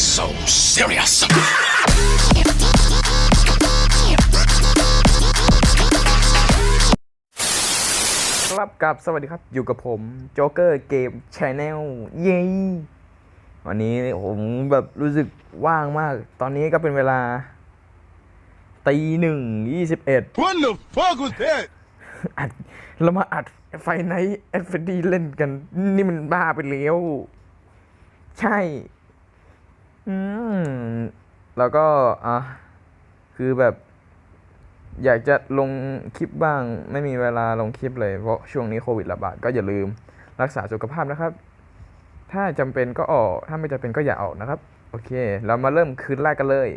so serious. ครับกับสวัสดีครับอยู่กับผมโจ๊กเกอร์เกมชแนลเย้วันนี้ผมแบบรู้สึกว่างมาก ตอนนี้ก็เป็นเวลาตีหนึ่งยี่สิบเอ็ด What the fuck was that? อัดเรามาอัดไฟไนท์แอดเฟดีเล่นกัน นี่มันบ้าไปแล้ว ใช่ อืมแล้วก็อะคือแบบ อยากจะลงคลิปบ้าง ไม่มีเวลาลงคลิปเลยเพราะช่วงนี้โควิดระบาดก็อย่าลืมรักษาสุขภาพนะครับ ถ้าจำเป็นก็ออก ถ้าไม่จำเป็นก็อย่าออกนะครับ โอเค เรามาเริ่มคืนแรกกันเลย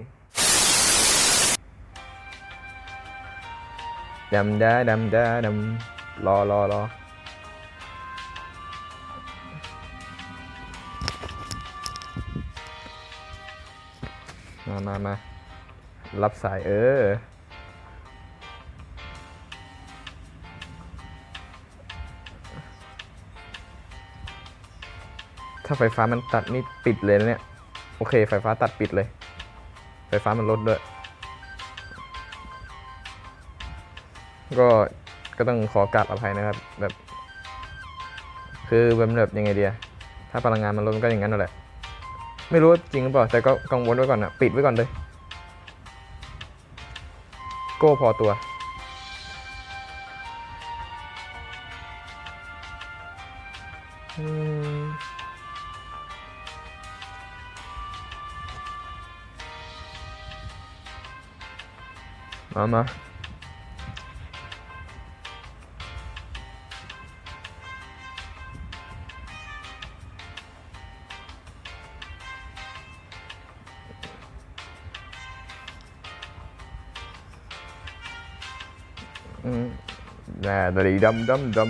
ดำดาดำดาดำรอรอรอ มามามารับสายเออ ถ้าไฟฟ้ามันตัดนี่ปิดเลยนะเนี่ย โอเค ไฟฟ้าตัดปิดเลย ไฟฟ้ามันลดด้วย ก็ก็ต้องขอกราบอภัยนะครับ แบบ คือแบบแบบยังไงเดียถ้าพลังงานมันลดก็อย่างนั้นแหละ ไม่รู้จริงหรือเปล่าแต่ก็กังวลไว้ก่อนนะปิดไว้ก่อนเลยโก้พอตัวมมามา อืมน่าดดีดำดำดำ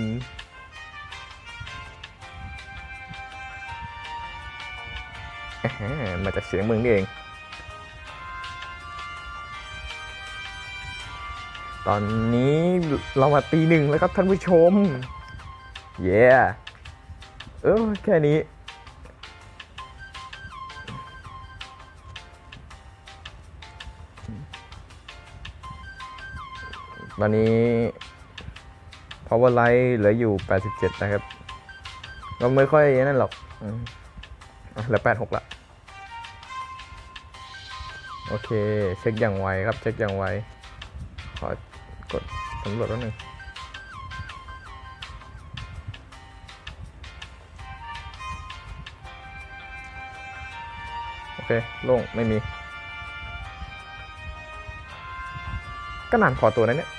แหมมาจากเสียงมึงนี่เอง ตอนนี้เรามาตีหนึ่งแล้วครับท่านผู้ชม เย้เออแค่นี้ อนนี้ power light เหลืออยู่ 87 นะครับ ก็ไม่ค่อยนั่นหรอกอือะเหลือ 86 ละ โอเค เช็คอย่างไวครับ เช็คอย่างไว ขอกดสำรวจแป๊บนึงโอเคโล่งไม่มี ก็นานพอตัวนะเนี่ย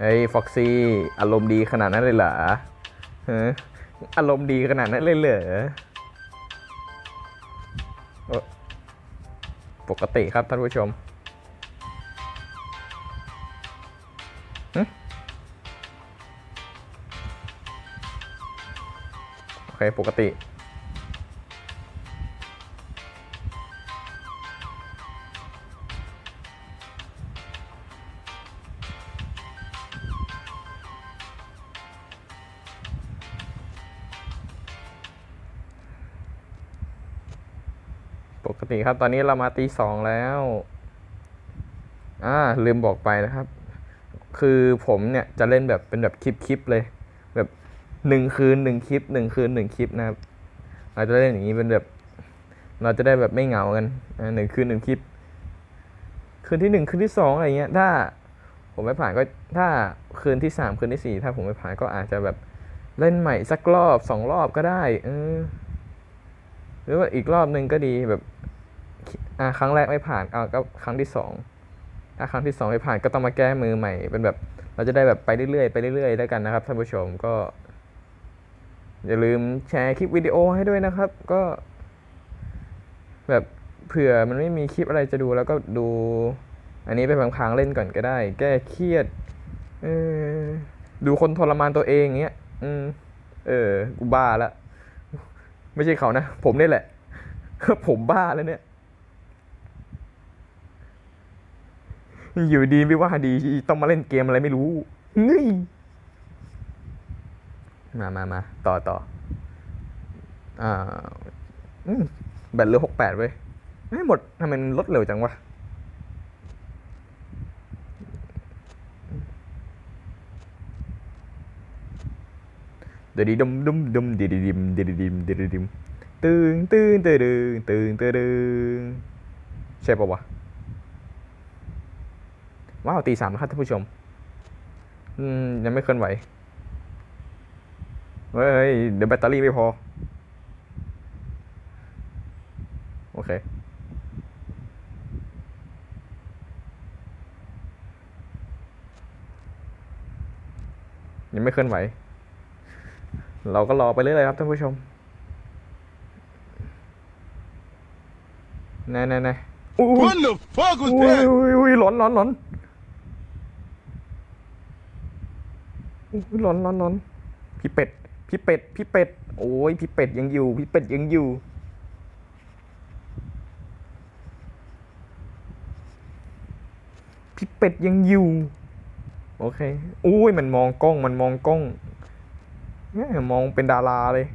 เฮ้ยฟ็อกซี่อารมณ์ดีขนาดนั้นเลยเหรอฮะอารมณ์ดีขนาดนั้นเลยเหรอปกติครับท่านผู้ชมโอเค ปกติ ปกติครับ ตอนนี้เรามาตีสองแล้ว อ่า ลืมบอกไปนะครับ คือผมเนี่ยจะเล่นแบบเป็นแบบคลิปคลิปๆเลย แบบหนึ่งคืนหนึ่งคลิปหนึ่งคืนหนึ่งคลิปนะครับ เราจะเล่นอย่างนี้เป็นแบบ เราจะได้แบบไม่เหงากันหนึ่งคืนหนึ่งคลิป คืนที่หนึ่งคืนที่สองอะไรเงี้ย ถ้าผมไม่ผ่านก็ถ้าคืนที่สามคืนที่สี่ถ้าผมไม่ผ่านก็อาจจะแบบเล่นใหม่สักรอบสองรอบก็ได้ เออหรือว่าอีกรอบหนึ่งก็ดีแบบ อ่าครั้งแรกไม่ผ่านอ่าก็ครั้งที่สองถ้าครั้งที่สองไม่ผ่านก็ต้องมาแก้มือใหม่ เป็นแบบ เราจะได้แบบไปเรื่อยๆไปเรื่อยๆแล้วกันนะครับท่านผู้ชมก็ อย่าลืมแชร์คลิปวิดีโอให้ด้วยนะครับ ก็ แบบเผื่อมันไม่มีคลิปอะไรจะดูแล้วก็ดู อันนี้ไปพังๆเล่นก่อนก็ได้ แก้เครียดเออดูคนทรมานตัวเองเงี้ย อืม เออ กูบ้าละ ไม่ใช่เขานะ ผมนี่แหละ ผมบ้าแล้วเนี่ย อยู่ดีไม่ว่าดีต้องมาเล่นเกมอะไรไม่รู้นี่มามามาต่อต่ออ่าแบตเหลือหกแปดเว้ยไม่หมดทำไมมันลดเร็วจังวะเดี๋ยวดีดมดมดมดีดีดิมดีดีดิมดีดีดิมตึงตึงตึงตึงตึงตึงใช่ปะวะ ว้าวตีสามแล้วครับท่านผู้ชม อืม ยังไม่เคลื่อนไหว เฮ้ย เดี๋ยวแบตเตอรี่ไม่พอ โอเค ยังไม่เคลื่อนไหว เราก็รอไปเรื่อยๆครับท่านผู้ชมแน่แน่แน่อู้ What the fuck was อุ้ย that? อุ้ยอุ้ยหลอนหลอนหลอน อุ้อนหลอนหลอนพี่เป็ด พี่เป็ด พี่เป็ด โอ้ย พี่เป็ดยังอยู่ พี่เป็ดยังอยู่ พี่เป็ดยังอยู่ โอเค อุ้ย มันมองกล้อง มันมองกล้องแม่ยมองเป็นดาราเลย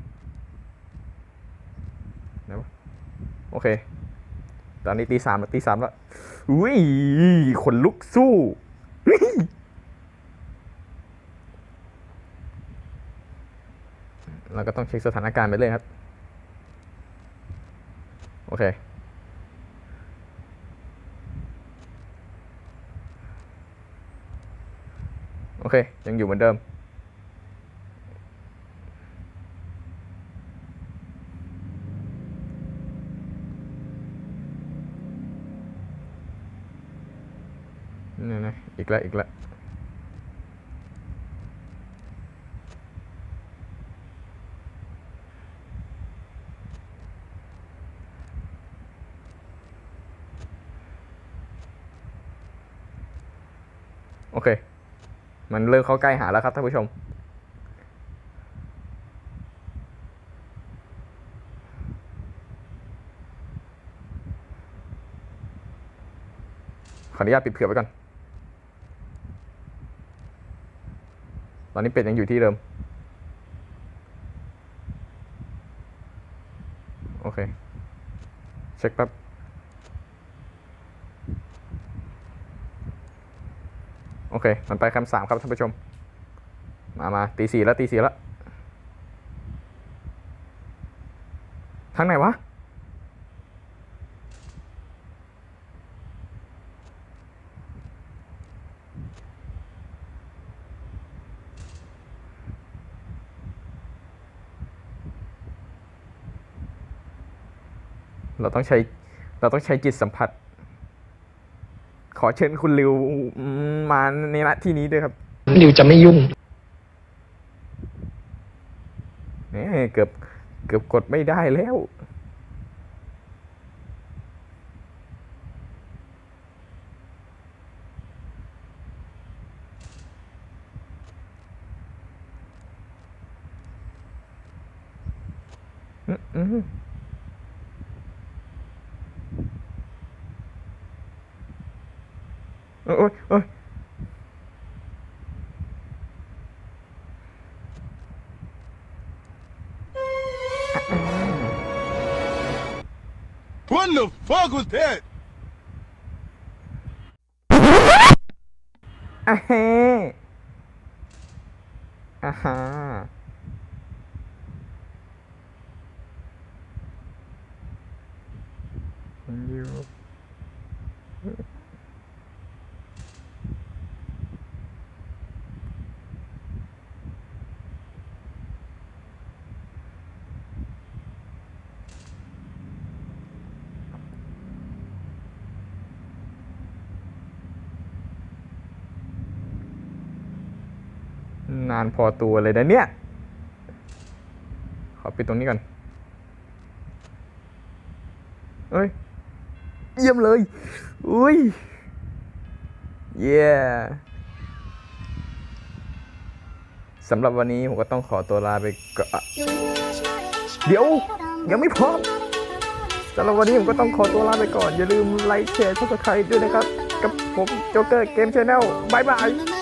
นะโอเค ตอนนี้ตีสามแล้วตีสามแล้ว อุ้ย ขนลุกสู้อุ๊ย เราก็ต้องเช็คสถานการณ์ไปเลยครับ โอเค โอเค ยังอยู่เหมือนเดิม นี่นะอีกแล้วอีกแล้ว โอเค มันเริ่มเข้าใกล้หาแล้วครับท่านผู้ชม ขออนุญาตปิดเผื่อไว้ก่อน ตอนนี้เป็ดยังอยู่ที่เดิม โอเค เช็คแป๊บ โอเค มันไปคมป์สามครับท่านผู้ชม มามาตีสี่แล้วตีสี่แล้วทางไหนวะ เราต้องใช้ เราต้องใช้จิตสัมผัส อเชิญคุณริวอืมมาในณที่นี้ด้วยครับริวจะไม่ยุ่งเนี่ยเกือบเกือบกดไม่ได้แล้วอืม What the fuck was that? อ่า นานพอตัวเลยนะเนี่ย ขอปิดตรงนี้ก่อน เอ้ย เยี่ยมเลย อุ้ย เย้สำหรับวันนี้ผมก็ต้องขอตัวลาไปก่อนเดี๋ยว ยังไม่พร้อมสำหรับวันนี้ผมก็ต้องขอตัวลาไปก่อน อย่าลืมไลค์แชร์ซับสไครต์ด้วยนะครับ กับผมโจ๊กเกอร์เกมชาแนลบายบาย